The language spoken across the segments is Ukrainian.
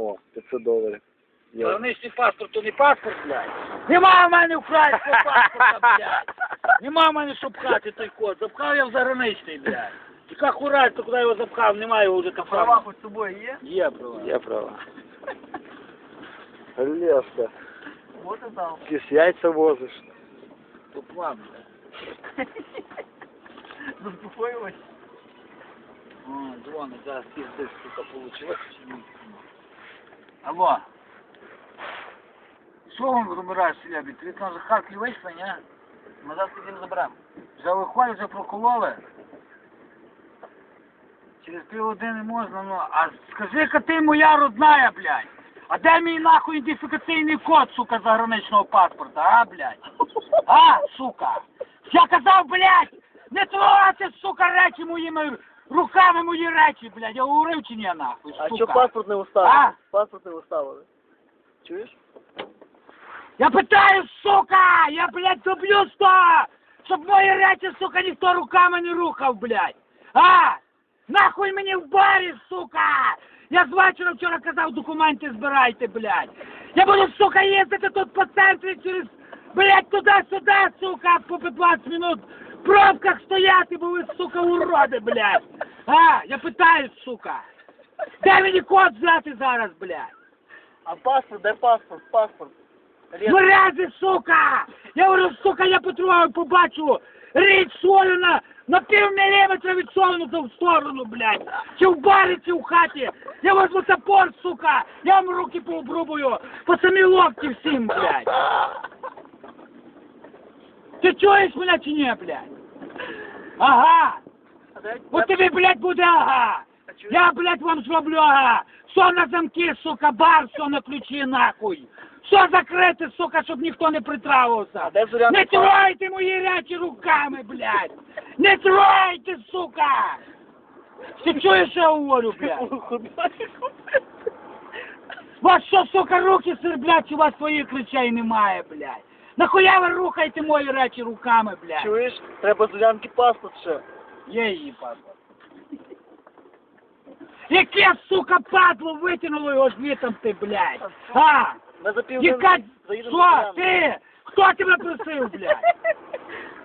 О, 500 доларів. Є. Заграничний паспорт, то не паспорт, блядь. Нема в мене українського паспорта, блядь. Нема в мене, щоб пхати той код. Запхав я в заграничний, блядь. Яка хура, то куди його запхав, немає його вже там. Права хоч з собою є? Є права. Є права. Леска, Вот і дав. якісь яйця возиш. Тупла, блядь. Заспокоювати. О, дзвони, зараз піздиш, сука, получилось. Алло. Що вам забираєш селябі? Ти там за Харків вийшли, ні? Ми зараз підемо заберемо. Вже виходять, вже прокололи. Через півгодини можна, ну, а скажи-ка ти моя родная, блядь. А де мій нахуй ідентифікаційний код, сука, заграничного паспорта, а, блядь? А, сука? Я казав, блядь, не трогайте, сука, речі моїми руками мої речі, блядь. Я говорив чи ні, нахуй, А сука? що паспорт не уставили? А? Паспорт не уставили. Чуєш? Я питаю, сука! Я, блядь, доб'ю сто! Щоб мої речі, сука, ніхто руками не рухав, блядь! А! Нахуй мені в барі, сука! Я з вечора вчора казав, документи збирайте, блядь! Я буду, сука, їздити тут по центрі через, блядь, туди-сюди, сука, по 15 минут в пробках стояти, бо ви, сука, уроди, блядь! А! Я питаю, сука! Де мені код взяти зараз, блядь? А паспорт, де паспорт? Паспорт. Ну сука! Я говорю, сука, я потрогаю, побачу річ свою на, на пів міліметра відсунуту в сторону, блядь. Чи в барі, чи в хаті. Я возьму топор, сука, я вам руки пообрубую, по самі локті всім, блядь. Ти чуєш мене чи ні, блядь? Ага! От тобі, блядь, буде ага! Я, блядь, вам зроблю ага! Все на замки, сука, бар, все на ключі, нахуй! Все закрите, сука, щоб ніхто не притравився! Не тройте мої речі руками, блядь! Не тройте, сука! Ти чуєш, що я говорю, блядь? Вас що, сука, руки сверблять, у вас своїх речей немає, блядь? Нахуя ви рухаєте мої речі руками, блядь? Чуєш? Треба Зорянки паспорт ще. Є її паспорт. Яке, сука, падло витягнуло його звітом блядь? А? Ми за пів Яка... заїдемо Що? Ти? Хто тебе просив, блядь?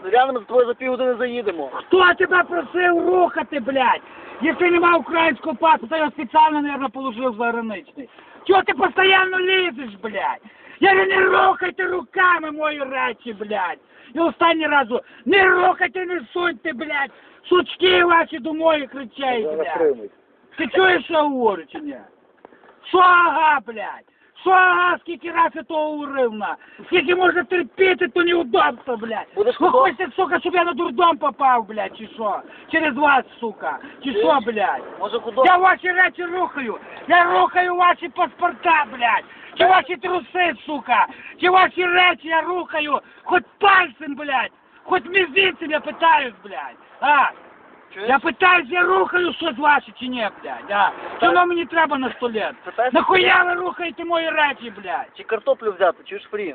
Зоряни, ми з тобою за півгодини заїдемо. Хто тебе просив рухати, блядь? Якщо нема українського паспорта, я спеціально, наверное, положив заграничний. Чого ти постійно лізеш, блядь? Я говорю, не рухайте руками мої речі, блядь. І останній разу, не рухайте, не суньте, блядь, сучки ваші до моїх речей, блядь. Ти чуєш, що я говорю, чи ні? Що ага, блядь? Що ага, скільки раз я того говорив, на? Скільки можна терпіти, то неудобство, блядь. Будеш Ви худо- хочете, сука, щоб я на дурдом попав, блядь, чи що? Через вас, сука. Чи що, блядь? Може худо... Я ваші речі рухаю. Я рухаю ваші паспорта, блядь. Чи ваші труси, сука. Чи ваші речі я рухаю. Хоч пальцем, блядь. Хоч мізинцем я питаюсь, блядь. А? Я питаюсь, я рухаю щось ваше чи ні, блядь, а? Що воно мені треба на сто лет? Нахуя ви рухаєте мої речі, блядь? Чи картоплю взяти, ж фрі?